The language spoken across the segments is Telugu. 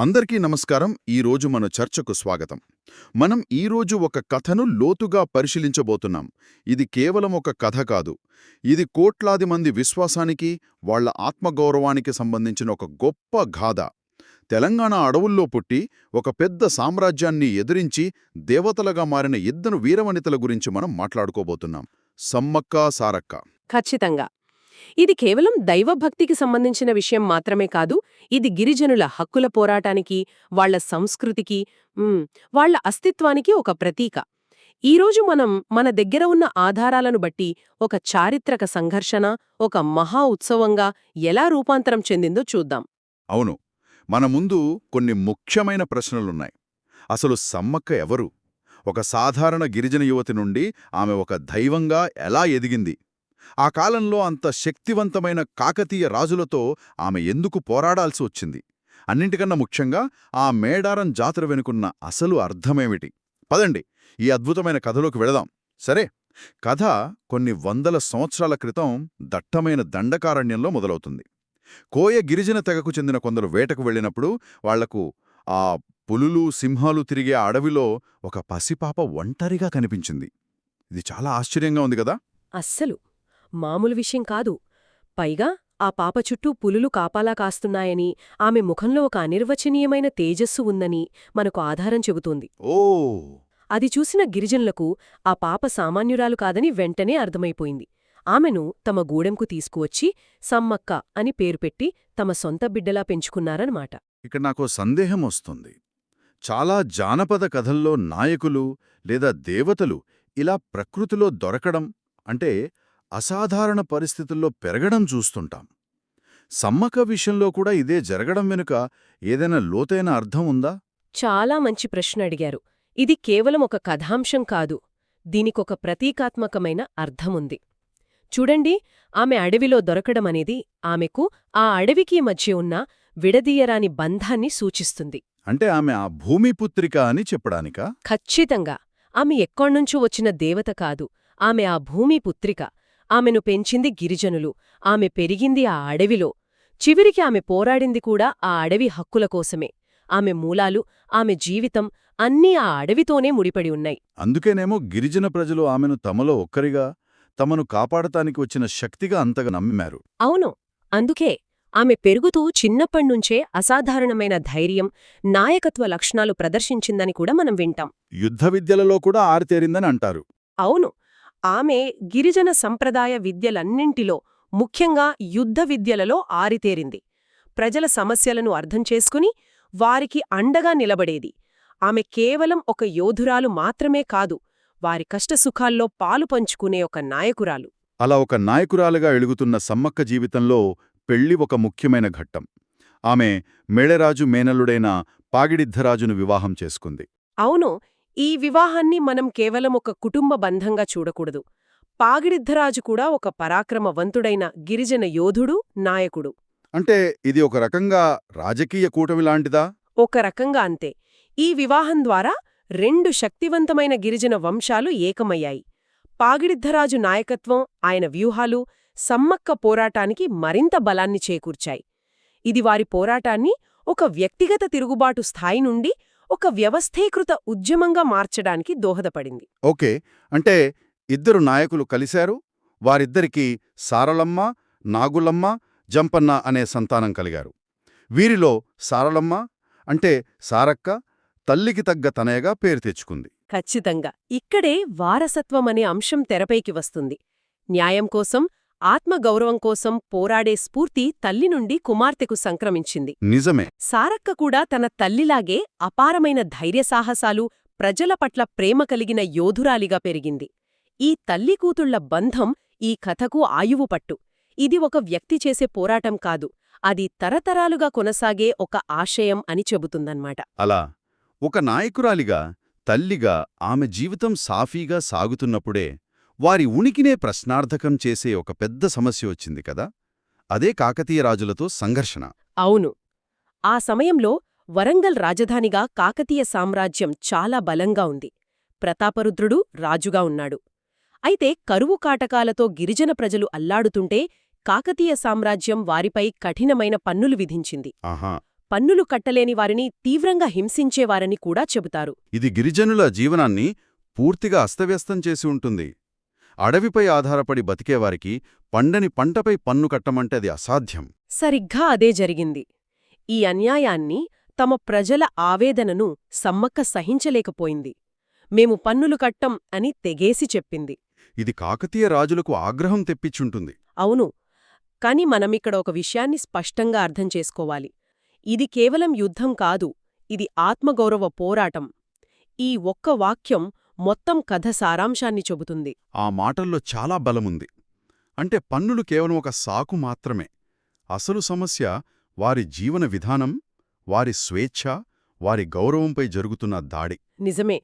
అందరికీ నమస్కారం. ఈరోజు మన చర్చకు స్వాగతం. మనం ఈరోజు ఒక కథను లోతుగా పరిశీలించబోతున్నాం. ఇది కేవలం ఒక కథ కాదు. ఇది కోట్లాది మంది విశ్వాసానికి వాళ్ళ ఆత్మగౌరవానికి సంబంధించిన ఒక గొప్ప గాథ. తెలంగాణ అడవుల్లో పుట్టి ఒక పెద్ద సామ్రాజ్యాన్ని ఎదిరించి దేవతలుగా మారిన ఇద్దరు వీరవనితల గురించి మనం మాట్లాడుకోబోతున్నాం. సమ్మక్క సారక్క. ఖచ్చితంగా. ఇది కేవలం దైవభక్తికి సంబంధించిన విషయం మాత్రమే కాదు ఇది గిరిజనుల హక్కుల పోరాటానికి వాళ్ళ సంస్కృతికి వాళ్ళ వాళ్ళ అస్తిత్వానికి ఒక ప్రతీక. ఈరోజు మనం మన దగ్గర ఉన్న ఆధారాలను బట్టి ఒక చారిత్రక సంఘర్షణ ఒక మహా ఉత్సవంగా ఎలా రూపాంతరం చెందిందో చూద్దాం. అవును మన ముందు కొన్ని ముఖ్యమైన ప్రశ్నలున్నాయి. అసలు సమ్మక్క ఎవరు? ఒక సాధారణ గిరిజన యువతి నుండి ఆమె ఒక దైవంగా ఎలా ఎదిగింది? ఆ కాలంలో అంత శక్తివంతమైన కాకతీయ రాజులతో ఆమె ఎందుకు పోరాడాల్సి వచ్చింది? అన్నింటికన్నా ముఖ్యంగా ఆ మేడారం జాతర వెనుకున్న అసలు అర్థమేమిటి? పదండి ఈ అద్భుతమైన కథలోకి వెళదాం. సరే కథ కొన్ని వందల సంవత్సరాల క్రితం దట్టమైన దండకారణ్యంలో మొదలవుతుంది. కోయ గిరిజన తెగకు చెందిన కొందరు వేటకు వెళ్ళినప్పుడు వాళ్ళకు ఆ పులులు సింహాలు తిరిగే అడవిలో ఒక పసిపాప ఒంటరిగా కనిపించింది. ఇది చాలా ఆశ్చర్యంగా ఉంది కదా? అస్సలు! మామూలు విషయం కాదు. పైగా ఆ పాప చుట్టూ పులులు కాపాలా కాస్తున్నాయని ఆమె ముఖంలో ఒక అనిర్వచనీయమైన తేజస్సు ఉందని మనకు ఆధారం చెబుతోంది. ఓ! అది చూసిన గిరిజనులకు ఆ పాప సామాన్యురాలు కాదని వెంటనే అర్థమైపోయింది. ఆమెను తమ గూడెంకు తీసుకువచ్చి సమ్మక్క అని పేరు పెట్టి తమ సొంత బిడ్డలా పెంచుకున్నారన్నమాట. ఇక్కడ నాకు సందేహం వస్తుంది. చాలా జానపద కథల్లో నాయకులు లేదా దేవతలు ఇలా ప్రకృతిలో దొరకడం అంటే అసాధారణ పరిస్థితుల్లో పెరగడం చూస్తుంటాం. సమ్మక విషయంలో కూడా ఇదే జరగడం వెనుక ఏదైనా లోతైన అర్థం ఉందా? చాలా మంచి ప్రశ్న అడిగారు. ఇది కేవలం ఒక కథాంశం కాదు. దీనికొక ప్రతీకాత్మకమైన అర్థముంది. చూడండి ఆమె అడవిలో దొరకడమనేది ఆమెకు ఆ అడవికి మధ్య ఉన్న విడదీయరాని బంధాన్ని సూచిస్తుంది. అంటే ఆమె ఆ భూమిపుత్రిక అని చెప్పడానికా? ఖచ్చితంగా. ఆమె ఎక్కడ్నుంచో వచ్చిన దేవత కాదు. ఆమె ఆ భూమి పుత్రిక. ఆమెను పెంచింది గిరిజనులు. ఆమె పెరిగింది ఆ అడవిలో. చివరికి ఆమె పోరాడింది కూడా ఆ అడవి హక్కుల కోసమే. ఆమె మూలాలు ఆమె జీవితం అన్నీ ఆ అడవితోనే ముడిపడి ఉన్నాయి. అందుకేనేమో గిరిజన ప్రజలు ఆమెను తమలో ఒక్కరిగా తమను కాపాడటానికి వచ్చిన శక్తిగా అంతగా నమ్మారు అవును. అందుకే ఆమె పెరుగుతూ చిన్నప్పణ్నుంచే అసాధారణమైన ధైర్యం నాయకత్వ లక్షణాలు ప్రదర్శించిందని కూడా మనం వింటాం. యుద్ధ విద్యలలో కూడా ఆరితేరిందని అంటారు. అవును. ఆమె గిరిజన సంప్రదాయ విద్యలన్నింటిలో ముఖ్యంగా యుద్ధ విద్యలలో ఆరితేరింది. ప్రజల సమస్యలను అర్థం చేసుకుని వారికి అండగా నిలబడేది. ఆమె కేవలం ఒక యోధురాలు మాత్రమే కాదు వారి కష్టసుఖాల్లో పాలు పంచుకునే ఒక నాయకురాలు. అలా ఒక నాయకురాలుగా ఎలుగుతున్న సమ్మక్క జీవితంలో పెళ్ళి ఒక ముఖ్యమైన ఘట్టం. ఆమె మేళరాజు మేనల్లుడైన పాగిడిద్ధరాజును వివాహం చేసుకుంది. అవును ఈ వివాహాన్ని మనం కేవలం ఒక కుటుంబ బంధంగా చూడకూడదు. పాగిడిద్ధరాజు కూడా ఒక పరాక్రమవంతుడైన గిరిజన యోధుడు నాయకుడు. అంటే ఇది ఒక రకంగా రాజకీయ కూటమి లాంటిదా? ఒక రకంగా అంతే. ఈ వివాహం ద్వారా రెండు శక్తివంతమైన గిరిజన వంశాలు ఏకమయ్యాయి. పాగిడిద్ధరాజు నాయకత్వం ఆయన వ్యూహాలు సమ్మక్క పోరాటానికి మరింత బలాన్ని చేకూర్చాయి. ఇది వారి పోరాటాన్ని ఒక వ్యక్తిగత తిరుగుబాటు స్థాయి నుండి ఒక వ్యవస్థీకృత ఉద్యమంగా మార్చడానికి దోహదపడింది. ఓకే. అంటే ఇద్దరు నాయకులు కలిశారు వారిద్దరికీ సారలమ్మ నాగులమ్మ జంపన్న అనే సంతానం కలిగారు. వీరిలో సారలమ్మ అంటే సారక్క తల్లికి తగ్గ తనయగా పేరు తెచ్చుకుంది. ఖచ్చితంగా. ఇక్కడే వారసత్వం అనే అంశం తెరపైకి వస్తుంది. న్యాయం కోసం ఆత్మగౌరవం కోసం పోరాడే స్ఫూర్తి తల్లి నుండి కుమార్తెకు సంక్రమించింది. నిజమే. సారక్క కూడా తన తల్లిలాగే అపారమైన ధైర్యసాహసాలు ప్రజల పట్ల ప్రేమ కలిగిన యోధురాలిగా పెరిగింది. ఈ తల్లి కూతుళ్ళ బంధం ఈ కథకు ఆయువు పట్టు. ఇది ఒక వ్యక్తి చేసే పోరాటం కాదు అది తరతరాలుగా కొనసాగే ఒక ఆశయం అని చెబుతుందన్నమాట. అలా ఒక నాయకురాలిగా తల్లిగా ఆమె జీవితం సాఫీగా సాగుతున్నప్పుడే వారి ఉనికినే ప్రశ్నార్థకం చేసే ఒక పెద్ద సమస్య వచ్చింది కదా? అదే కాకతీయ రాజులతో సంఘర్షణ. అవును. ఆ సమయంలో వరంగల్ రాజధానిగా కాకతీయ సామ్రాజ్యం చాలా బలంగా ఉంది. ప్రతాపరుద్రుడు రాజుగా ఉన్నాడు. అయితే కరువు కాటకాలతో గిరిజన ప్రజలు అల్లాడుతుంటే కాకతీయ సామ్రాజ్యం వారిపై కఠినమైన పన్నులు విధించింది. ఆహా! పన్నులు కట్టలేని వారిని తీవ్రంగా హింసించేవారని కూడా చెబుతారు. ఇది గిరిజనుల జీవనాన్ని పూర్తిగా అస్తవ్యస్తం చేసి ఉంటుంది. అడవిపై ఆధారపడి బతికేవారికి పండని పంటపై పన్ను కట్టమంటే అది అసాధ్యం. సరిగ్గా అదే జరిగింది. ఈ అన్యాయాన్ని తమ ప్రజల ఆవేదనను సమ్మక్క సహించలేకపోయింది. మేము పన్నులు కట్టం అని తెగేసి చెప్పింది. ఇది కాకతీయ రాజులకు ఆగ్రహం తెప్పిచ్చుంటుంది అవును కాని మనమిక్కడ ఒక విషయాన్ని స్పష్టంగా అర్థం చేసుకోవాలి. ఇది కేవలం యుద్ధం కాదు ఇది ఆత్మగౌరవ పోరాటం. ఈ ఒక్క వాక్యం మొత్తం కథ సారాంశాన్ని చెబుతుంది. ఆ మాటల్లో చాలా బలముంది. అంటే పన్నులు కేవలం ఒక సాకు మాత్రమే. అసలు సమస్య వారి జీవన విధానం వారి స్వేచ్ఛ వారి గౌరవంపై జరుగుతున్న దాడి. నిజమే.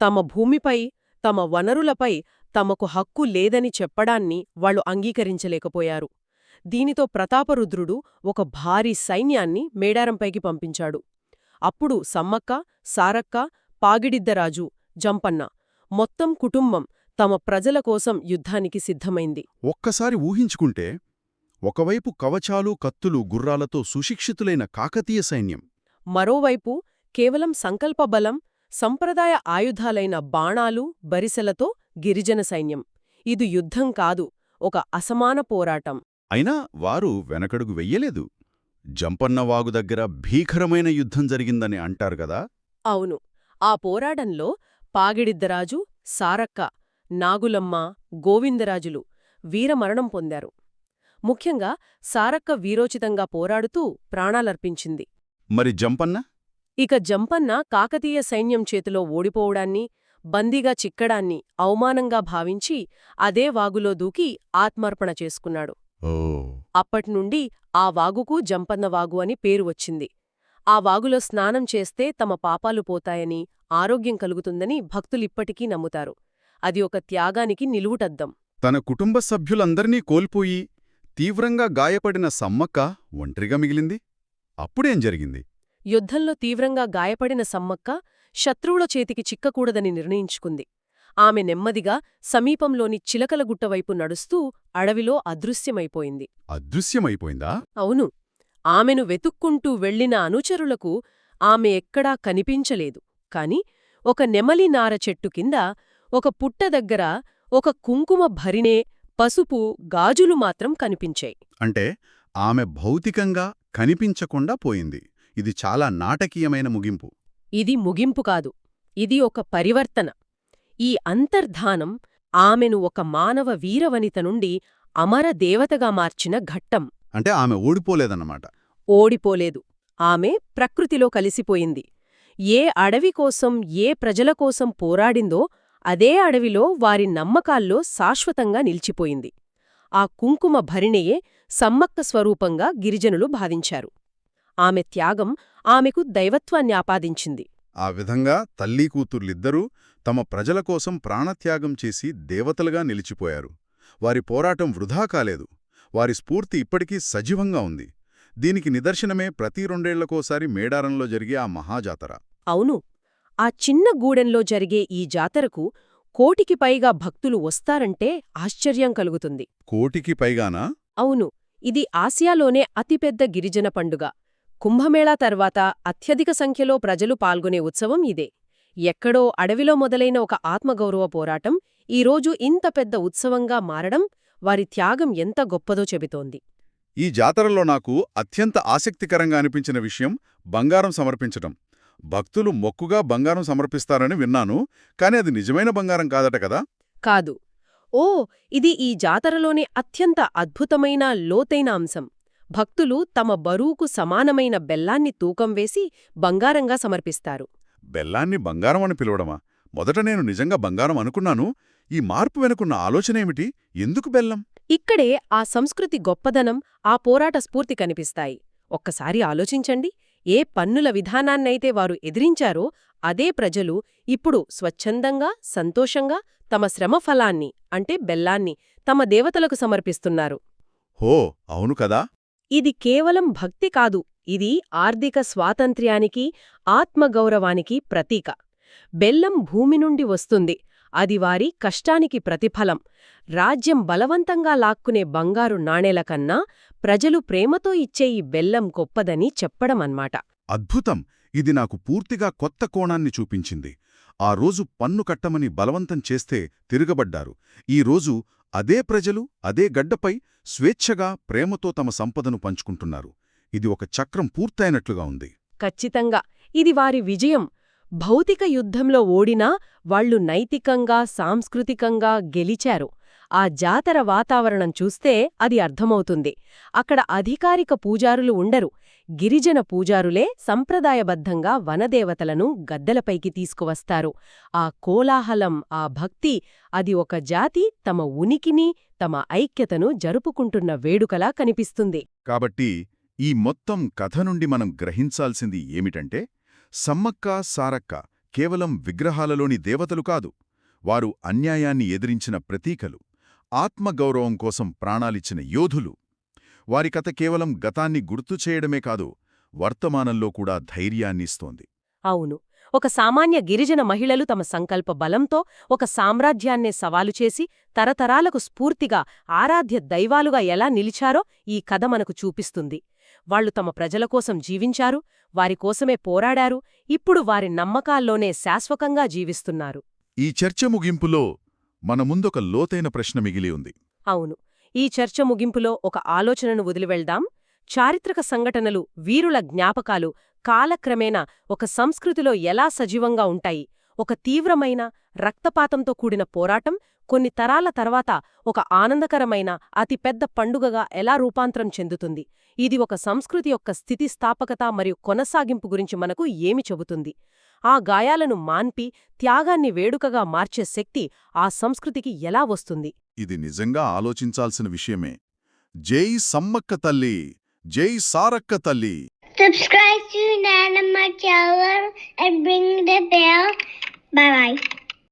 తమ భూమిపై తమ వనరులపై తమకు హక్కు లేదని చెప్పడాన్ని వాళ్ళు అంగీకరించలేకపోయారు. దీనితో ప్రతాపరుద్రుడు ఒక భారీ సైన్యాన్ని మేడారంపైకి పంపించాడు. అప్పుడు సమ్మక్క సారక్క పాగిడిద్దరాజు జంపన్న. మొత్తం కుటుంబం తమ ప్రజల కోసం యుద్ధానికి సిద్ధమైంది. ఒక్కసారి ఊహించుకుంటే ఒకవైపు కవచాలు కత్తులు గుర్రాలతో సుశిక్షితులైన కాకతీయ సైన్యం. మరోవైపు కేవలం సంకల్పబలం సంప్రదాయ ఆయుధాలైన బాణాలు బరిసెలతో గిరిజన సైన్యం. ఇది యుద్ధం కాదు ఒక అసమాన పోరాటం. అయినా వారు వెనకడుగు వెయ్యలేదు. జంపన్నవాగు దగ్గర భీకరమైన యుద్ధం జరిగిందని అంటారు గదా అవును. ఆ పోరాటంలో పాగిడిద్దరాజు సారక్క నాగులమ్మ గోవిందరాజులు వీరమరణం పొందారు. ముఖ్యంగా సారక్క వీరోచితంగా పోరాడుతూ ప్రాణాలర్పించింది. మరి జంపన్న? ఇక జంపన్న కాకతీయ సైన్యం చేతిలో ఓడిపోవడాన్ని బందీగా చిక్కడాన్ని అవమానంగా భావించి అదే వాగులో దూకి ఆత్మార్పణ చేసుకున్నాడు. అప్పట్నుండి ఆ వాగుకు జంపన్న వాగు అని పేరు వచ్చింది. ఆ వాగులో స్నానం చేస్తే తమ పాపాలు పోతాయని ఆరోగ్యం కలుగుతుందని భక్తులిప్పటికీ నమ్ముతారు. అది ఒక త్యాగానికి నిలువుటద్దం. తన కుటుంబ సభ్యులందర్నీ కోల్పోయి తీవ్రంగా గాయపడిన సమ్మక్క ఒంటరిగా మిగిలింది. అప్పుడేం జరిగింది? యుద్ధంలో తీవ్రంగా గాయపడిన సమ్మక్క శత్రువుల చేతికి చిక్కకూడదని నిర్ణయించుకుంది. ఆమె నెమ్మదిగా సమీపంలోని చిలకలగుట్ట వైపు నడుస్తూ అడవిలో అదృశ్యమైపోయింది. అదృశ్యమైపోయిందా? అవును. ఆమెను వెతుక్కుంటూ వెళ్ళిన అనుచరులకు ఆమె ఎక్కడా కనిపించలేదు. కాని ఒక నెమలి నార చెట్టు కింద ఒక పుట్ట దగ్గర ఒక కుంకుమ భరిణే పసుపు గాజులు మాత్రం కనిపించాయి. అంటే ఆమె భౌతికంగా కనిపించకుండా పోయింది. ఇది చాలా నాటకీయమైన ముగింపు. ఇది ముగింపు కాదు. ఇది ఒక పరివర్తన. ఈ అంతర్ధానం ఆమెను ఒక మానవ వీరవనిత నుండి అమర దేవతగా మార్చిన ఘట్టం. అంటే ఆమె ఓడిపోలేదన్నమాట ఓడిపోలేదు. ఆమె ప్రకృతిలో కలిసిపోయింది. ఏ అడవి కోసం ఏ ప్రజల కోసం పోరాడిందో అదే అడవిలో వారి నమ్మకాల్లో శాశ్వతంగా నిలిచిపోయింది. ఆ కుంకుమ భరిణెయే సమ్మక్క స్వరూపంగా గిరిజనులు భావించారు. ఆమె త్యాగం ఆమెకు దైవత్వాన్ని ఆపాదించింది. ఆ విధంగా తల్లీ కూతుర్లిద్దరూ తమ ప్రజల కోసం ప్రాణత్యాగం చేసి దేవతలుగా నిలిచిపోయారు. వారి పోరాటం వృధా కాలేదు. వారి స్ఫూర్తి ఇప్పటికీ సజీవంగా ఉంది. దీనికి నిదర్శనమే ప్రతి రెండేళ్ళకోసారి మేడారంలో జరిగే ఆ మహాజాతర. అవును. ఆ చిన్న గూడెంలో జరిగే ఈ జాతరకు కోటికి పైగా భక్తులు వస్తారంటే ఆశ్చర్యం కలుగుతుంది. కోటికి పైగానా? అవును. ఇది ఆసియాలోనే అతిపెద్ద గిరిజన పండుగ. కుంభమేళా తర్వాత అత్యధిక సంఖ్యలో ప్రజలు పాల్గొనే ఉత్సవం ఇదే. ఎక్కడో అడవిలో మొదలైన ఒక ఆత్మగౌరవ పోరాటం ఈరోజు ఇంత పెద్ద ఉత్సవంగా మారడం వారి త్యాగం ఎంత గొప్పదో చెబుతోంది. ఈ జాతరలో నాకు అత్యంత ఆసక్తికరంగా అనిపించిన విషయం బంగారం సమర్పించటం. భక్తులు మొక్కుగా బంగారం సమర్పిస్తారని విన్నాను కాని అది నిజమైన బంగారం కాదట కదా? కాదు. ఓ ఇది ఈ జాతరలోనే అత్యంత అద్భుతమైన లోతైన అంశం. భక్తులు తమ బరువుకు సమానమైన బెల్లాన్ని తూకం వేసి బంగారంగా సమర్పిస్తారు. బెల్లాన్ని బంగారం అని పిలవడమా? మొదట నేను నిజంగా బంగారం అనుకున్నాను ఈ మార్పు వెనుకున్న ఆలోచనేమిటి ఎందుకు బెల్లం? ఇక్కడే ఆ సంస్కృతి గొప్పదనం ఆ పోరాట స్ఫూర్తి కనిపిస్తాయి. ఒక్కసారి ఆలోచించండి. ఏ పన్నుల విధానాన్నైతే వారు ఎదిరించారో అదే ప్రజలు ఇప్పుడు స్వచ్ఛందంగా సంతోషంగా తమ శ్రమ ఫలాన్ని అంటే బెల్లాన్ని తమ దేవతలకు సమర్పిస్తున్నారు. హో అవును కదా? ఇది కేవలం భక్తి కాదు. ఇది ఆర్థిక స్వాతంత్ర్యానికి ఆత్మగౌరవానికి ప్రతీక. బెల్లం భూమి నుండి వస్తుంది. అది వారి కష్టానికి ప్రతిఫలం. రాజ్యం బలవంతంగా లాక్కునే బంగారు నాణేల కన్నా ప్రజలు ప్రేమతో ఇచ్చే ఈ బెల్లం గొప్పదని చెప్పడమన్మాట. అద్భుతం! ఇది నాకు పూర్తిగా కొత్త కోణాన్ని చూపించింది. ఆ రోజు పన్ను కట్టమని బలవంతం చేస్తే తిరగబడ్డారు. ఈ రోజు అదే ప్రజలు అదే గడ్డపై స్వేచ్ఛగా ప్రేమతో తమ సంపదను పంచుకుంటున్నారు. ఇది ఒక చక్రం పూర్తయినట్లుగా ఉంది. ఖచ్చితంగా! ఇది వారి విజయం. భౌతిక యుద్ధంలో ఓడినా వాళ్ళు నైతికంగా సాంస్కృతికంగా గెలిచారు. ఆ జాతర వాతావరణం చూస్తే అది అర్థమవుతుంది. అక్కడ అధికారిక పూజారులు ఉండరు. గిరిజన పూజారులే సంప్రదాయబద్ధంగా వనదేవతలను గద్దెలపైకి తీసుకువస్తారు. ఆ కోలాహలం ఆ భక్తి అది ఒక జాతి తమ ఉనికిని తమ ఐక్యతను జరుపుకుంటున్న వేడుకలా కనిపిస్తుంది. కాబట్టి ఈ మొత్తం కథ నుండి మనం గ్రహించాల్సింది ఏమిటంటే సమ్మక్క సారక్క కేవలం విగ్రహాలలోని దేవతలు కాదు వారు అన్యాయాన్ని ఎదిరించిన ప్రతీకలు ఆత్మగౌరవం కోసం ప్రాణాలిచ్చిన యోధులు. వారి కథ కేవలం గతాన్ని గుర్తు చేయడమే కాదు వర్తమానంలో కూడా ధైర్యాన్నిస్తోంది అవును ఒక సామాన్య గిరిజన మహిళలు తమ సంకల్ప బలంతో ఒక సామ్రాజ్యాన్నే సవాలు చేసి తరతరాలకు స్ఫూర్తిగా ఆరాధ్య దైవాలుగా ఎలా నిలిచారో ఈ కథ మనకు చూపిస్తుంది. వాళ్ళు తమ ప్రజల కోసం జీవించారు వారి కోసమే పోరాడారు ఇప్పుడు వారి నమ్మకాల్లోనే శాశ్వతంగా జీవిస్తున్నారు. ఈ చర్చ ముగింపులో మన ముందొక లోతైన ప్రశ్న మిగిలి ఉంది. అవును. ఈ చర్చ ముగింపులో ఒక ఆలోచనను వదిలివెళ్దాం. చారిత్రక సంఘటనలు వీరుల జ్ఞాపకాలు కాలక్రమేణా ఒక సంస్కృతిలో ఎలా సజీవంగా ఉంటాయి? ఒక తీవ్రమైన రక్తపాతంతో కూడిన పోరాటం కొన్ని తరాల తర్వాత ఒక ఆనందకరమైన అతిపెద్ద పండుగగా ఎలా రూపాంతరం చెందుతుంది? ఇది ఒక సంస్కృతి యొక్క స్థితిస్థాపకత మరియు కొనసాగింపు గురించి మనకు ఏమి చెబుతుంది? ఆ గాయాలను మాన్పి త్యాగాన్ని వేడుకగా మార్చే శక్తి ఆ సంస్కృతికి ఎలా వస్తుంది? ఇది నిజంగా ఆలోచించాల్సిన విషయమే. జై సమ్మక్క తల్లి! జై సారక్క తల్లి! Subscribe to Nana channel and ring the bell. Bye bye.